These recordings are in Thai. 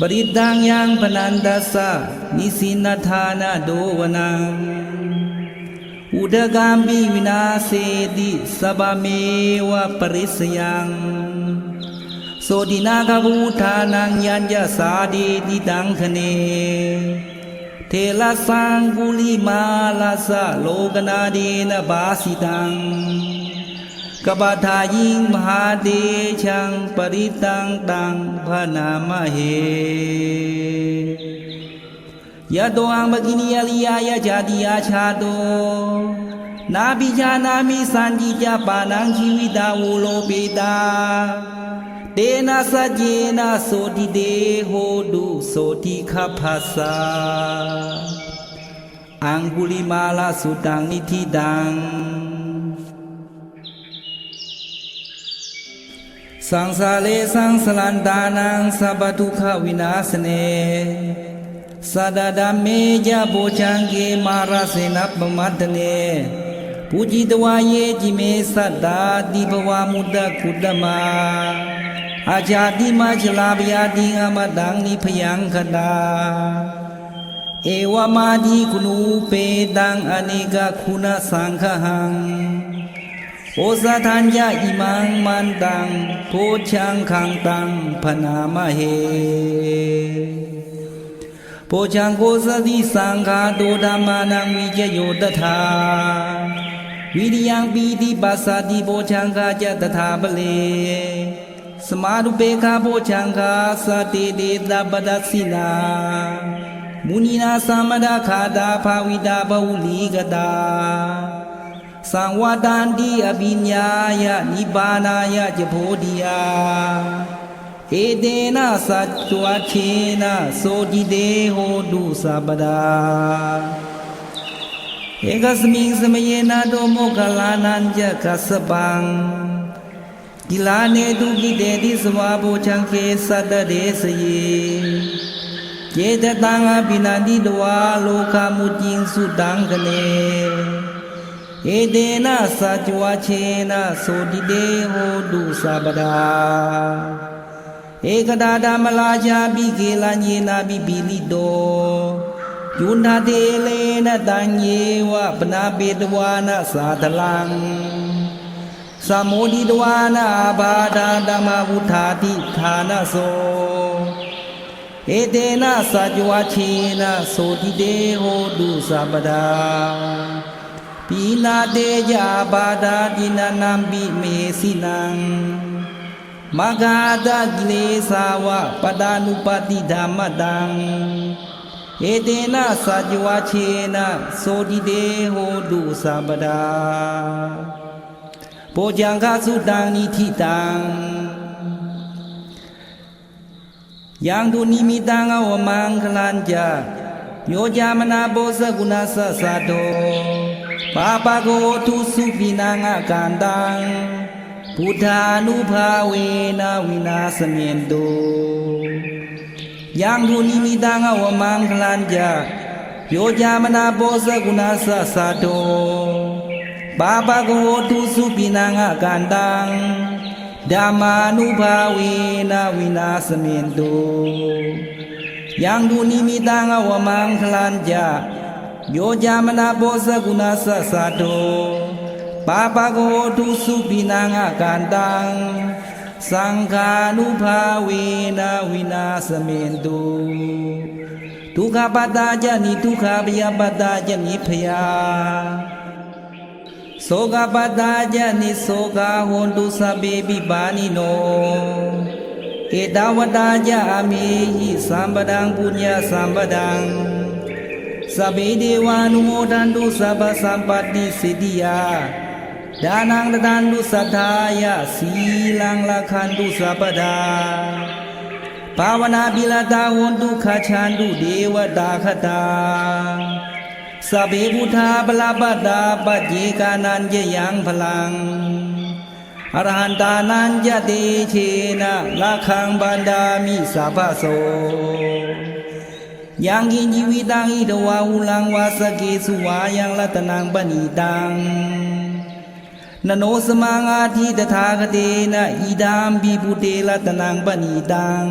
ปริตังยังพนันดัสสะนิสินทานาโดวนังอุดกามปิวินาเสติสบาเมวะปริสยังโสตินาคบูทานังยัญญาสาดีติตังคเน เทละสังกุลิมาลาสะโลกนาเดนบาสิตัง กบาทายิงมหาเดชังปริตังตังพระนามเหยะโตอังบกินิยลิยายะจาติยาชาโตนาปิจานามิสันจิจาปานังชีวิตาวูโลเปตาเตนะสัจเจนะโสติเดโหดุโสติขัพสาอังกุลิมาลาสุตังนิธิตัง สังสาเลสังสลันตานังสัพทุขวินาสเนสดาดาเมจาโบชังเกมาราเสนปมัตเนปูจิตวาเยจิเมสัตตาดิภวามุตตะคุตตมาอาจาติมาชลาบยาติอมตังนิพยังคตาเอวมาดีคุนูเปตังอเนกคุณสังฆหัง โอสถานยาอิมังมันตังโพชังขังตังพนามะเหโพชังโกสติสังฆาโตธรรมานังวิจโยตถาวิริยังปีติปัสสติโพชังคาจตถาปะเลสมารุเปคาโพชังคาสติเดตปดัสสินามุนีนาสัมมดาคาตาภาวิตาภวุลีกตา สังวาดันติอภิญญายะนิบานายะเจโพธิยา เอเดนะสัจจวเชนะโสติเดโหตุสัปปดาเอกสมิงสมเยนะโดโมคลานันจะกัสสปังกิลาเนตุกิเตติสวาโบชังเคสัตตเดสเยเจตตังอภินันติตวาโลกามุจิงสุตังคะเน ဧတေနစာကြွားခြေနဆိုတိတေဟောတုသပဒာဧကတာဓမ္မလာချာပိကေလညေနာပိပိလိတောယုနာတေလေနတံယေဝပနာပေတဝါနသာတလံသမောဒိတဝါနာဘာဒာဓမ္မဝုထာတိဌာနသောဧတေနစာကြွားခြေနဆိုတိတေဟောတုသပဒာ ပီလာတေကြဘာသာတိနာနံပိမေစီနံမဂါဒတ်လေသာဝပဒ ानु ပတိဓမ္မတံဧတေနစာจဝချေနသောတိတေဟောတုသဗ္ဗတာဘောဇံကသုတံနိတိတံယံတုနိမိတံဝမံခလံကြယောဇာမနာဘောဇဂုဏသသတော ปิเมสินังมกาตะกิเลสาวะปดานุปติธรรมตังเอเตนะสัจวนะโสติเดโหตุสัปปดาสุตังนิธิตังยังตุนิมิตังอวมังคลันจาโยจามนาโบสกุณาสสะโตปาปะโกทุสุปินังาการตังพุทธานุภาเวนะวินาสเมนโตยังทุนิมิตังอวมังคลันจา ညောကြမနာဘောဇကုဏဆတ်စာတောပါပကောတုစုပိနာငကန္တံသံဃာနုဘာဝေနဝိနာသမင်တုဒုက္ခပတ္တာကြနိဒုက္ခပယပတ္တာကြနိဖယာသောကပတ္တာကြနိသောကဟွန်တုသဗ္ဗေပိပါဏိနောဧတဝတ္တာကြအမိဟိသမ္ပဒံပုညသမ္ပဒံ สัพยาโสกปตาจนิโสกาโหนตุสพเดังปุญญาสัมปดังสพเปเทวานุโมทันตุสัพพสัมปติสิทธิยาดานังตันตุสัทธายะสีลังละคันตุสัพดาภาวนาบิลตาโหนตุขชันตุเดวตาคตาสพเปพุทธาปลาปัตาปัจเจกานันเยยังพลังอรหันตานันยะเตเชนะละคังบันดามิสัพพโส ยังกินชีวิตังอิทวาหุลังวาสเกสุวายังรัตนังปณิตัง นโนสมังอาทิตถาคเตนะอิดามปิปุเตรัตนังปณิตัง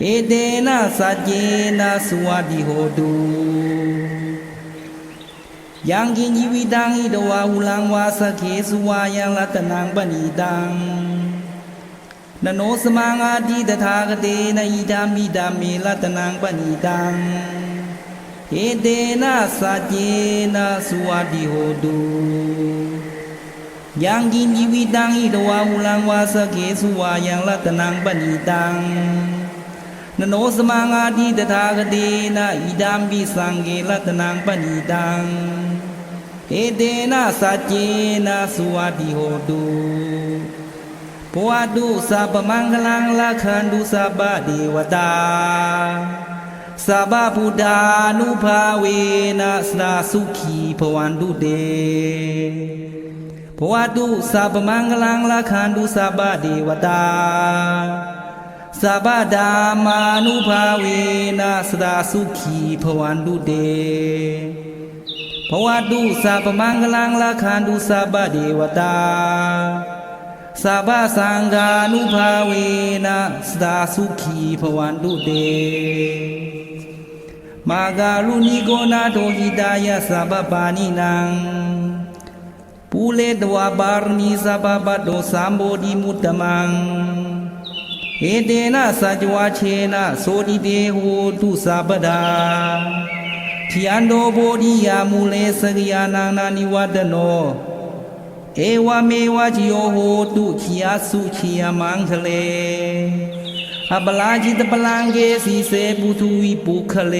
เอเดนะสัจเจนะสวัสดิโหตุยังกินជីวิตังอิตวาหุลังวาสเคสุวายังรัตนังปณิตัง နနောစမငါတိတထာဂတေနဣဒာမိတာမေလတနံပဏိတံဟေတေနစာကျေနသုဝတိဟောတုယံကိမိဝိတံဣတဝဝလံဝါစကေသုဝါယံလတနံပဏိတံနနောစမငါတိတထာဂတေနဣဒံပိသံဃေလတနံပဏိတံဧတေနစာကျေနသုဝတိဟောတု ปวดดูสับมังคลังละคันดูสับดีวดาสับาพุดานุภาเวนัสนาสุขีพวันดูเดพวดูสับมังคลังละคันดูสับดีวดาสับดามานุภาเวนัสนาสุขีพวันดูเดพวดูสับมังคลังละคันดูสับดีวดา สาบาสังกานุภาเวนะสดาสุขีพวันตุเต มาการุณิโกนาโทหิตายะสาบปานินังปูเลตวาบารมีสาบปัตโตสามโบดิมุตตมังเอเตนะสัจวาเชนะโสติเตโหตุสาปดาทิอันโตโบธิยามูเลสกยานังนานิวัตโน เอวามีวาจิโยโหตุเขียสุขียมังทะเลอัปลาจิตปลังเกสีเสปุทุวิปุคะเล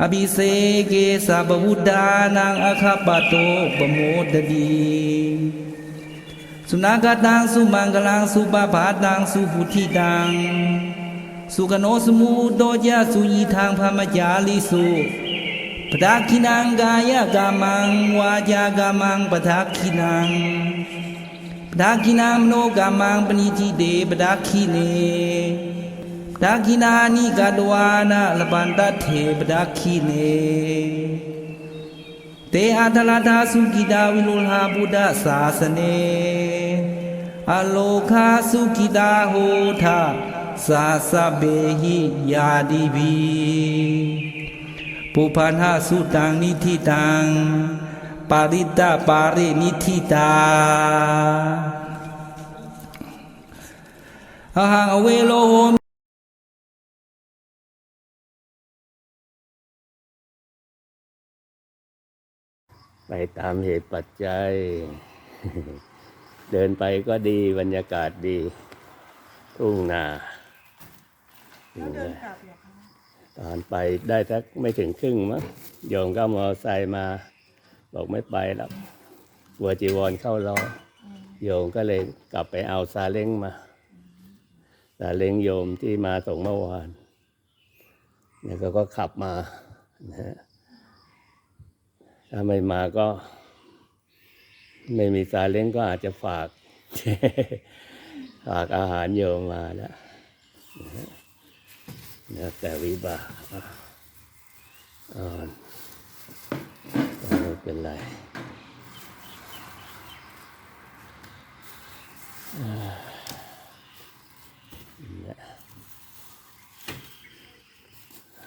อภิเสเกสาบวุดานังอคาปโตปโมดดีสุนากตังสุมังกลังสุปาภาตังสุภุทธิตังสุกโนสมุโตยะสุยีทางพามจาลิสุ ပဒခိနံကာယကမံဝါจาကမံပဒခိနံပဒခိနံမနောကမံပဏိတိတေပဒခိနေပဒခိနာနိကတဝါနာလပန္တထေပဒခိနေတေအာတလတာစုကိတာဝိလိုလဟာဗုဒ္ဓသာစနေအလောခာစုကိတာဟောထသာသဗေဟိယာတိဘီ ปุพานาสุตังนิธิตัง ปาริตาปารินิธิตาอาหังอเวโลโหไปตามเหตุปัจจัย เดินไปก็ดีบรรยากาศดี ทุ่งนาแล้วเดินกลับเหรอคะ ตอนไปได้สักไม่ถึงครึ่งมั้งโยมก็มอไซค์มา บอกไม่ไปแล้วกลัวจีวรเข้าล้อโยมก็เลยกลับไปเอาซาเล้งมาซาเล้งโยมที่มาส่งเมื่อวานเนี่ยก็ขับมานะถ้าไม่มาก็ ไม่มีซาเล้งก็อาจจะฝาก ฝากอาหารโยมมาแล้วนะฮะ แล้วแต่วิบากอ่อนไม่เป็นไร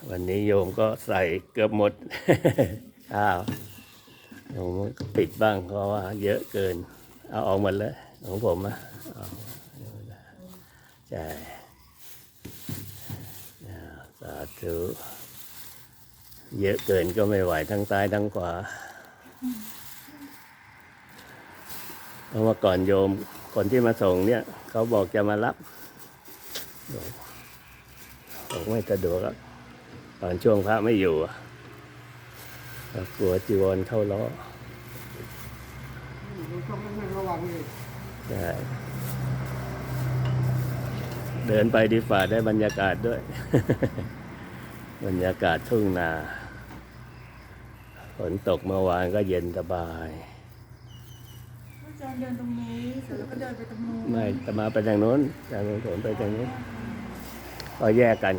วันนี้โยมก็ใส่เกือบหมดข้าวโยมก็ปิดบ้างเพราะว่าเยอะเกิน เอาออกหมดเลยของผมอะใช่อ่า สาธุเยอะเกินก็ไม่ไหวทั้งซ้ายทั้งขวาเพราะว่าก่อนโยมคนที่มาส่งเนี่ย เขาบอกจะมารับบอกไม่สะดวกตอนช่วงพระไม่อยู่กลัวจีวรเข้าล้อเลยใช่เดินไปดีฝ่าได้บรรยากาศด้วย บรรยากาศทุ่งนา ฝนตกเมื่อวานก็เย็นสบายอาจารย์เดินตรงนี้เสร็จแล้วก็เดินไปตรงนู้นไม่จะมาไปทางโน้นทางโน้นผมไปทางนี้นก็แยกกัน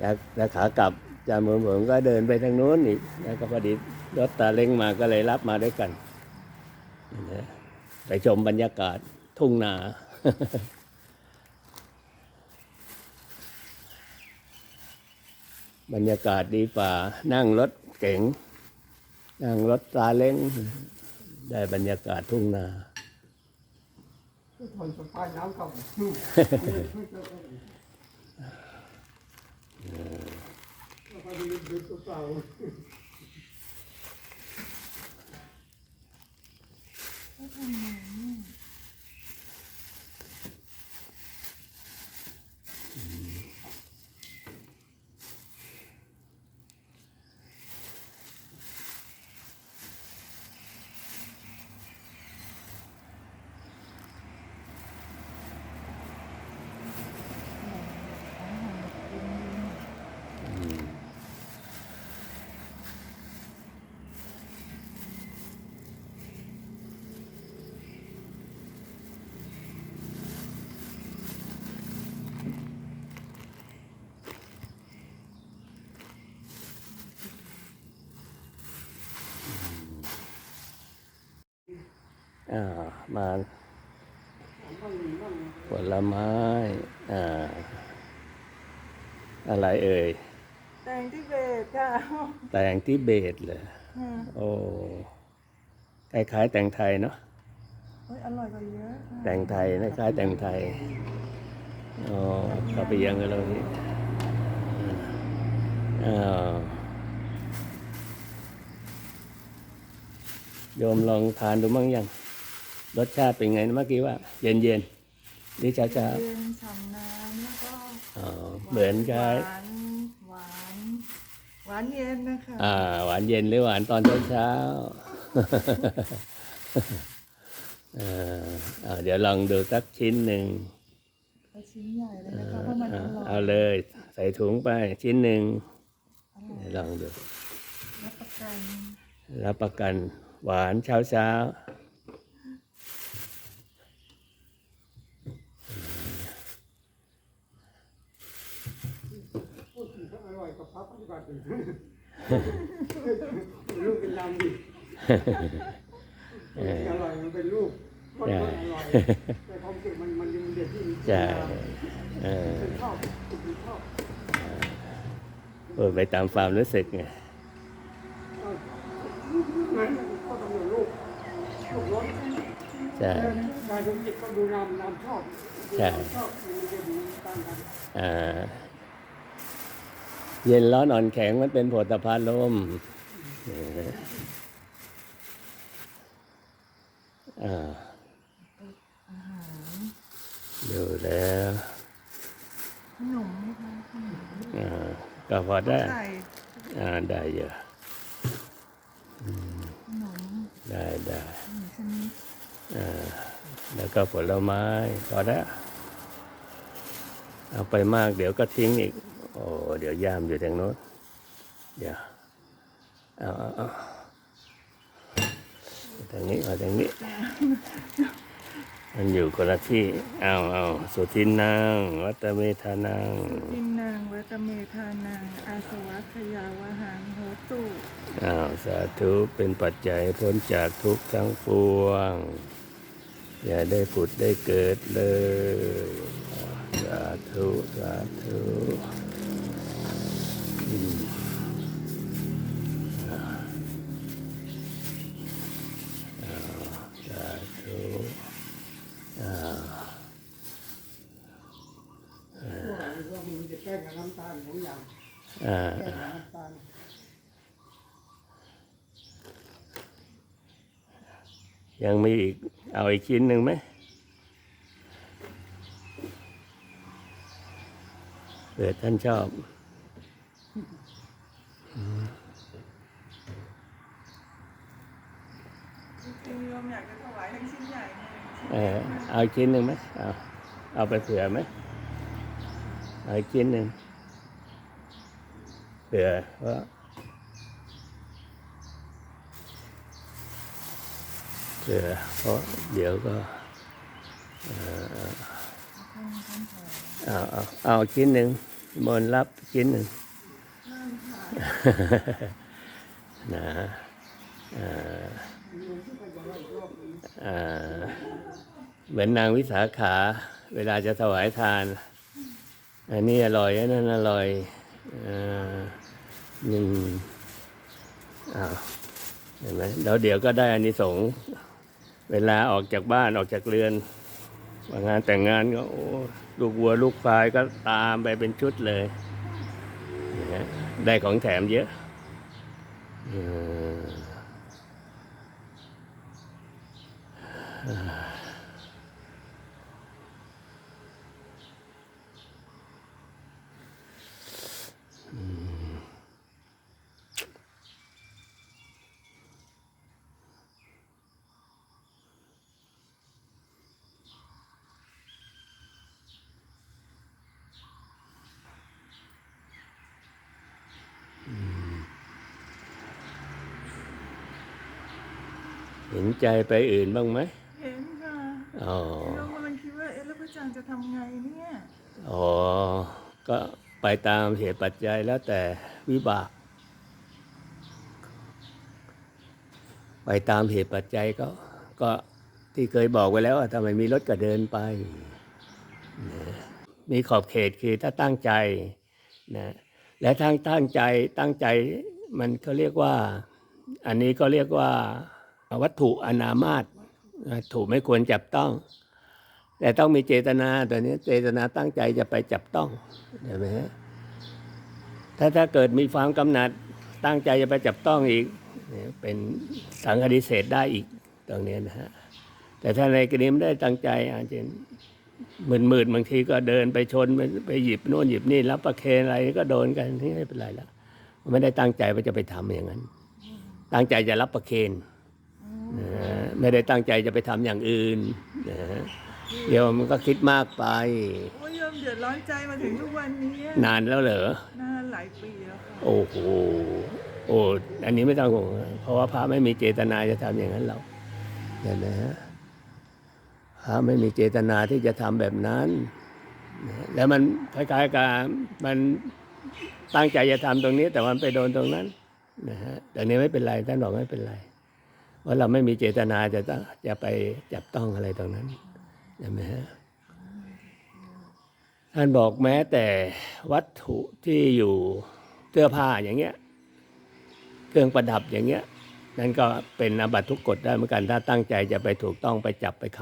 แล้วแล้วขากลับจามือผมก็เดินไปทางโน้นอีกแล้วก็พอดีรถตาเล้งมาก็เลยรับมาด้วยกันนะไปชมบรรยากาศทุ่งนา บรรยากาศดีฝ่า นั่งรถเก๋ง นั่งรถซาเล้ง ได้บรรยากาศทุ่งนาอนสปายน้ำเข้าไปนู่นแล้วก็ดูดูตัวเปล่า อ่ามาผลไม้อ่าอะไรเอ่ย แตงที่เบสค่ะ แตงที่เบตเลยอืมโอ้คล้ายๆแตงไทยเนาะเฮ้ยอร่อยกว่าเยอะ แตงไทยนะคล้ายแตงไทยอ๋อเข้าไปยังกันแล้วนี่อ่าโยมลองทานดูมั่งยัง รสชาติเป็นไงนะเมื่อกี้ว่า เย็นเย็นๆนี่ช้าช้าเย็นฉ่ำน้ำแล้วก็ๆอ๋อเหมือนกัหนวานหวานหวานเย็นนะคะอ่า หวานเย็นหรือหวานตอนเช้าเช้าๆเอ่าอ่าเดี๋ยวลองดูสักชิ้นหนึ่งเอาชิ้นใหญ่เลยนะคะเพราะมันออ่าร่อยเอาเลย ใส่ถุงไปชิ้นหนึ่งเดี๋ยวลองดู รับประกัน รับประกัน หวานเช้าเช้า พูดถึงก็อร่อยกับพระปฏิบัติอื่นเป็น ลูกเป็นนำดิอร่อยมันเป็นลูกมันอร่อยแต่ความรู้สึกมันมันยังเด็ดที่ๆใช่เออชอบชอบพูดไปตามความรู้สึกไงงั้นก็ต้องอยู่ลูกลูกรถใช่การดูจิตก็ดูนำนำชอบชอบมันจะดีต่างกันอ่า เย็นร้อนอ่อนแข็งมันเป็นโผฏฐพารลมเอออ่าอยู่แล้วขนมนะคะขนมอ่าก็พอได้ไข่อ่าได้เยอะขนมได้ได้หนึ่งชนิดอ่าแล้วก็ผลไม้พอได้เอาไปมากเดี๋ยวก็ทิ้งอีก โอ้เดี๋ยวย่ามอยู่ทางโน้นเดี๋ยวเอาเอาเอาทางนี้เอาทางนี้ มันอยู่คนละที่เอาเอาสุทินนางวัตเมธานังกินนางวัตเมธานังอาสวัคยาวหังโหตุอ้าวสาธุเป็นปัจจัยพ้นจากทุกข์ทั้งปวง อย่าได้ผุดได้เกิดเลย สาธุ สาธุ แป้งกับน้ำตาลของอย่างแป้งกับน้ำตาลยังมีอีก เอาอีกชิ้นหนึ่งไหมเผื่อท่านชอบ จริงๆโยมอยากจะถวายทั้งชิ้นใหญ่ เลยเออเอาอีกชิ้นหนึ่งไหมเอาเอาไปเผื่อไหมเอาอีกชิ้นหนึ่งเผื่อเพราะเผื่อเพราะเดี๋ยวก็เอ่อเอาเอาเอาชิ้นหนึ่งมนต์รับชิ้นหนึ่งนะเอ่อเอ่อ เหมือนนางวิสาขา เวลาจะถวายทาน อันนี้อร่อยอันนั้นอร่อยอ่าหนึ่งอ้าวเห็นไหมแล้วเดี๋ยวก็ได้อานิสงส์เวลาออกจากบ้านออกจากเรือนว่างานแต่งงานก็โอ้ลูกวัวลูกควายก็ตามไปเป็นชุดเลยได้ของแถมเยอะอ ห็นใจไปอื่นบ้างไหมเห็นค่ะอ๋อเรากำลังคิดว่าเอ๊ะแล้วพระอาจารย์จะทำไงเนี่ยอ๋อก็ไปตามเหตุปัจจัยแล้วแต่วิบาก ไปตามเหตุปัจจัยก็ก็ที่เคยบอกไว้แล้วว่าถ้าไม่มีรถก็เดินไปนะมีขอบเขตคือถ้าตั้งใจนะและทั้งตั้งใจตั้งใจมันเขาเรียกว่า อันนี้ก็เรียกว่า วัตถุอนามาตวัตถุไม่ควรจับต้อง แต่ต้องมีเจตนาตัวนี้เจตนาตั้งใจจะไปจับต้องเห็นไหมฮะถ้าถ้าเกิดมีความกำหนัดตั้งใจจะไปจับต้องอีกเป็นสังคดิเศษได้อีกตรงนี้นะฮะแต่ถ้าในกรณีไม่ได้ตั้งใจอาจจะมืดมืดๆบางทีก็เดินไปชนไปไปหยิบโน่นหยิบนี่รับประเคนอะไรก็โดนกันที่ไม่เป็นไรแล้วไม่ได้ตั้งใจว่าจะไปทำอย่างนั้น ตั้งใจจะรับประเคน ไม่ได้ตั้งใจจะไปทำอย่างอื่นนะฮะโยมก็คิดมากไป โอ้ยโยมเดือดร้อนใจมาถึงทุกวันนี้นานแล้วเหรอนานหลายปีแล้วค่ะโอ้โหโอ้อันนี้ไม่ต้องห่วงเพราะว่าพระไม่มีเจตนาจะทำอย่างนั้นหรอกเห็นไหมฮะพระไม่มีเจตนาที่จะทำแบบนั้นนะแล้วมันคล้ายๆกับมันตั้งใจจะทำตรงนี้ แต่มันไปโดนตรงนั้นนะฮะแต่นี้ไม่เป็นไรท่านบอกไม่เป็นไรเพ ราะเราไม่มีเจตนาจะจะไปจับต้องอะไรตรงนั้นเห็นไหมฮะท่านบอกแม้แต่วัตถุที่อยู่เสื้อผ้าอย่างเงี้ย เครื่องประดับอย่างเงี้ย นั่นก็เป็นอาบัตทุกกฎได้เหมือนกัน ถ้าตั้งใจจะไปถูกต้องไปจับไปค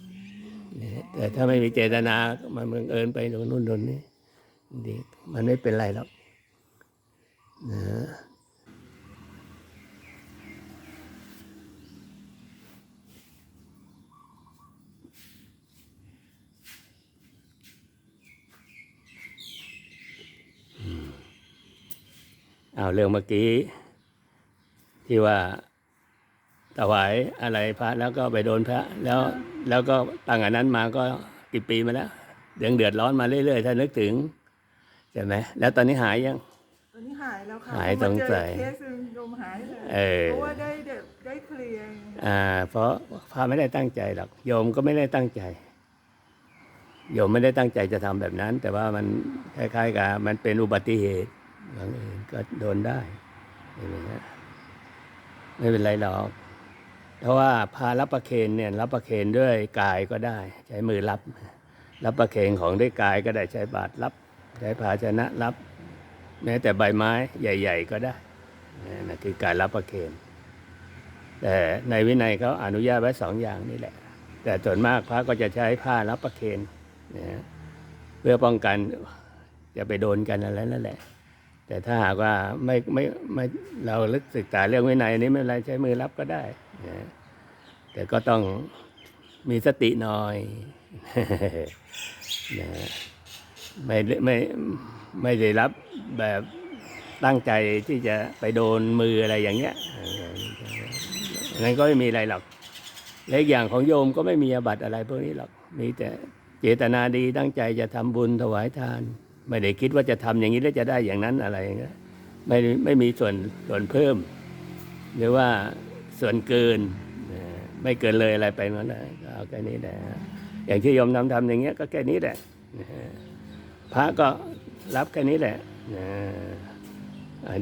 ำนะฮะแต่ถ้าไม่มีเจตนา มันบังเอิญไปโน่นนู่นโน่นนี่ดีมันไม่เป็นไรหรอกนะ เอาเรื่องเมื่อกี้ ที่ว่าถวายอะไรพระแล้วก็ไปโดนพระ แล้วแล้วก็ตั้งอันนั้นมาก็กี่ปีมาแล้วเดือดเดือดร้อนมาเรื่อยๆถ้านึกถึงใช่ไหมแล้วตอนนี้หายยัง ตอนนี้หายแล้วค่ะหายสงสัยพอมาเจอเคสหนึ่งโยมหายเลยเออเพราะว่าได้ได้ได้เคลียร์อ่า เพราะพระไม่ได้ตั้งใจหรอกโยมก็ไม่ได้ตั้งใจโยมไม่ได้ตั้งใจจะทำแบบนั้น แต่ว่ามันคล้ายๆกับมันเป็นอุบัติเหตุ บางเอิญก็โดนได้เห็นไหมฮะไม่เป็นไรหรอกเพราะว่าพารับประเคนเนี่ยรับประเคนด้วยกายก็ได้ ใช้มือรับ รับประเคนของด้วยกายก็ได้ใช้บาตรรับ ใช้ภาชนะรับ แม้แต่ใบไม้ใหญ่ ๆ ก็ได้นั่นคือการรับประเคนแต่ในวินัยเขาอนุญาตไว้สองอย่างนี่แหละ แต่ส่วนมากพระก็จะใช้ผ้ารับประเคนนะฮะเพื่อป้องกันจะไปโดนกันอะไรนั่นแหละ แต่ถ้าหากว่าไม่ไม่ไม่เราลึกศึกษาเรื่องวินัยนี้ไม่เป็นไรใช้มือรับก็ได้นะแต่ก็ต้องมีสติหน่อยนะไม่ไม่ไม่ได้รับแบบตั้งใจที่จะไปโดนมืออะไรอย่างเงี้ยนั้นก็ไม่มีอะไรหรอกและอีกอย่างของโยมก็ไม่มีอาบัติอะไรพวกนี้หรอก มีแต่เจตนาดีตั้งใจจะทำบุญถวายทาน ไม่ได้คิดว่าจะทำอย่างนี้แล้วจะได้อย่างนั้นอะไรอย่างเงี้ยไม่ไม่มีส่วนส่วนเพิ่ม หรือว่าส่วนเกินไม่เกินเลยอะไรไปนั่นแหละก็เอาแค่นี้แหละอย่างที่ยมทำทำอย่างเงี้ยก็แค่นี้แหละพระก็รับแค่นี้แหละ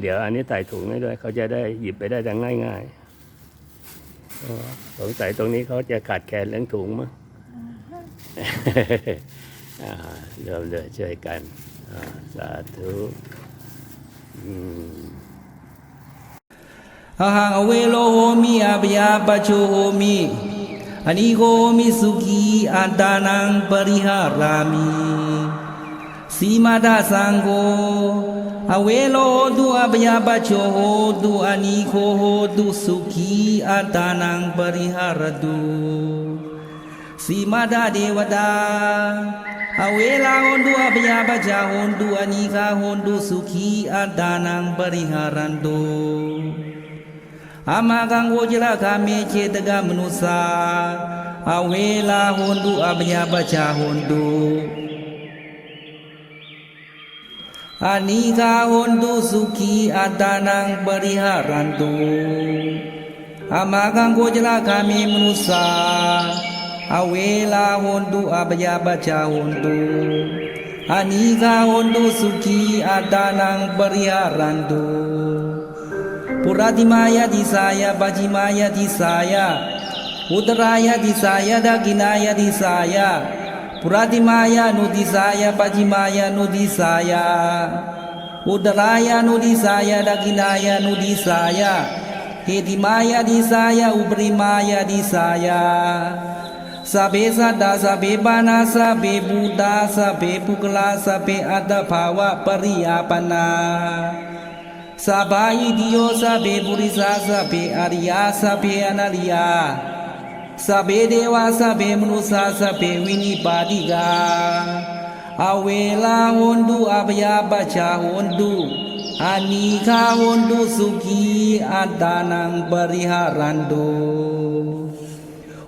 เดี๋ยวอันนี้ใส่ถุงให้ด้วย เขาจะได้หยิบไปได้ดังง่ายๆสงสัยตรงนี้เขาจะขาดแคลนเรื่องถุงมั้งเริ่มเลยช่วยกัน satu. Hmm. Ahang awe lo homi abya bacho homi Ani suki antanang pariharami. Sima da sanggo Awe lo hodu abya bacho hodu Ani suki antanang pariharadu. Sima da dewa ဝေလောဟောတုအဗျာပချိုဟောတုအနိကိုဟောတုစုခီအန္တနံပရိဟရတုစီမဒဒေဝတာအဝေလာဟွန်တုအဗျာပချာဟွန်တုအနိကာဟွန်တုစုခီအန္တနံပရိဟရန္တုအမကံကိုကြလခာမေခြေတကမနုစာအဝေလာဟွန်တုအပညာပချာဟွန်တုအနိဃာဟွန်တုစုခီအတ္တနံပရိဟရန္တုအမကံကိုကြလခာမေမနုစာ အဝေလာဟွန်တုအပညာပချာဟွန်တုအနိဃာဟွန်တုစုခီအတ္တနံပရိဟရန္တုပုရတိမာယတိစာယပါจิမာယတိစာယဝုဒရာယတိစာယဒကိနာယတိစာယပုရတိမာယနုတိစာယပါจิမာယနုတိစာယဝုဒရာယနုတိစာယဒကိနာယနုတိစာယဟေတိမာယတိစာယဥပရိမာယတိစာယ สัพเพสัตตาสัพเพปานาสัพเพบูตาสัพเพปุกลาสัพเพอัตภาวะปริยาปนาสัพพายิติโยสัพเพปุริสาสัพเพอริยาสัพเพอนาริยาสัพเพเดวาสัพเพมนุษาสัพเพวินิปาติกาอเวลาหนดูอัพยาปชาหนดูอานิคาหนดูสุขีอัตานังปริหารันโต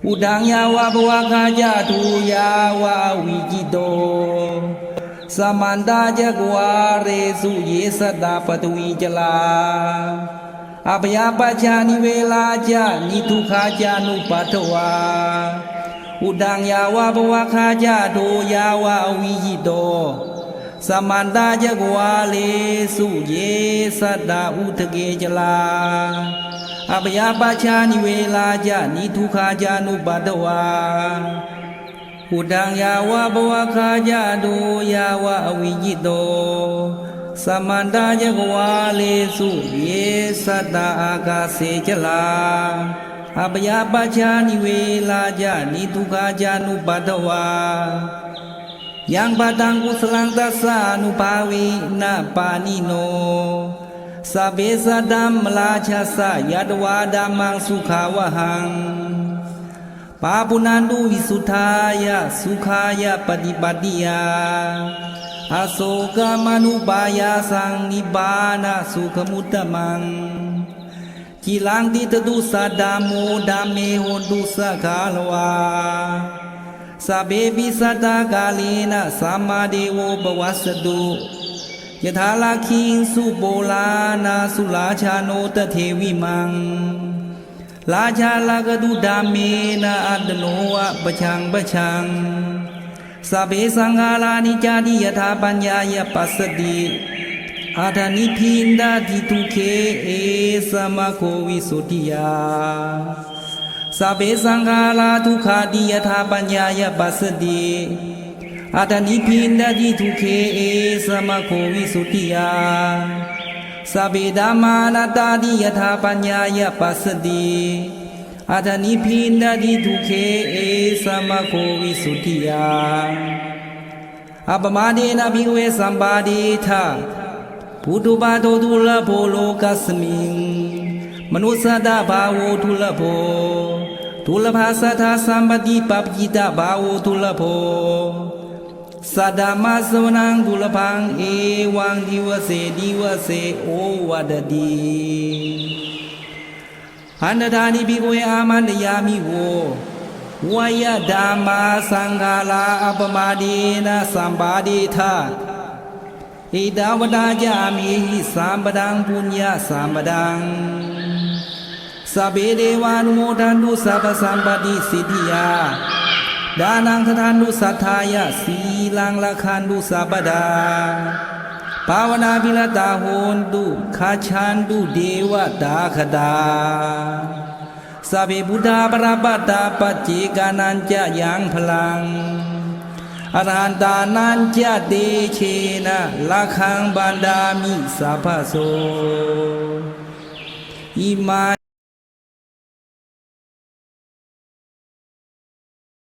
อุดังยาวะปวะคาจทูยาวะวิจิโตสมันดาจักวาเรสุเยสดาปตุวิจลาอภยาปชานิเวลาจานิทุขาจานุปัตวาอุดังยาวะปวะคาจาทูยาวะวิจิโตสมันดาจักวาเลสุเยสดาอุทเกจลา အပယပါချာနိဝေလာကြနိထုခာကြနုပါတဝါဟူတံယာဝဘဝခာကြတုယာဝအဝိจิตောသမန္တယကဝါလေစုယေသတ္တအာကာစေကြလာအပယပါချာနိဝေလာကြနိထုခာကြနုပါတဝါယံပတံကုသလံသသ అను ဘာဝိနပါဏိနော สเบสดัมราชาสายัดวาดามังสุขาวหังปาปุนันดูวิสุทายะสุขายะปฏิบัติยาอาโศกมนุบายาสังนิบานาสุขมุตตมังกิลังติตดุสะดามูดามเมหนดุสะคาลวาสเบบิสตากาลีนะสัมมาเดโวบวัสดุ ယထာလခိင်စုပိုလာနာစုလာချာနောတထေဝိမံ လာချာလာကတုဓမ္မေနာအတ္တနောဝပချံပချံသဗ္ဗေသံဃာလာနိကြတိယထာပညာယပစ္စတိအာဓနိဖိန္ဒတိတုခေဧသမခောဝိသုတိယသဗ္ဗေသံဃာလာဒုက္ခတိယထာပညာယပစ္စတိအာဓနိဖိန္ဒတိတုခေဧသမခောဝိသုတိယ သဗ္ဗေဓမ္မာနာတာတိယထာပညာယပစ္စတိအတနိဖိန္ อัตนิพินดาจิทุเคเอสมะโควิสุติยาสเบดามานาตาดิยถาปัญญายาปัสสติอัตนิพินดาจิทุเคเอสมะโควิสุติยาอปมาเดนาบิเวสัมบาดิทาพุทธบาโตทุลโภโลกัสมิงมนุสดาบาโวทุลโภทุลภาสัทธาสัมปติปัปกิตาบาโวทุลโภ สัดามาสวนังกุลพังเอวังดิวเสดิวเสโอวัดดีอันดานิบิโกยอามันยามิโววายดามาสังฆาลาอปมาดีนะสัมบาดีทาอิดาวดาจามิสามบดังปุญญาสามบดังสเบเดวานุโมทันตุสัพสัมปติสิทธิยา ดานังทธานุสัทธายะสีลังละคันตุสัปดา ภาวนาพิรตาโหนตุคาชันตุเดวตาคดาสัพเพบุตธาปรปัตาปจเจกานันจะยังพลังอรหันตานันจะเตเชนะละคังบันดามิสัพพโสอิมา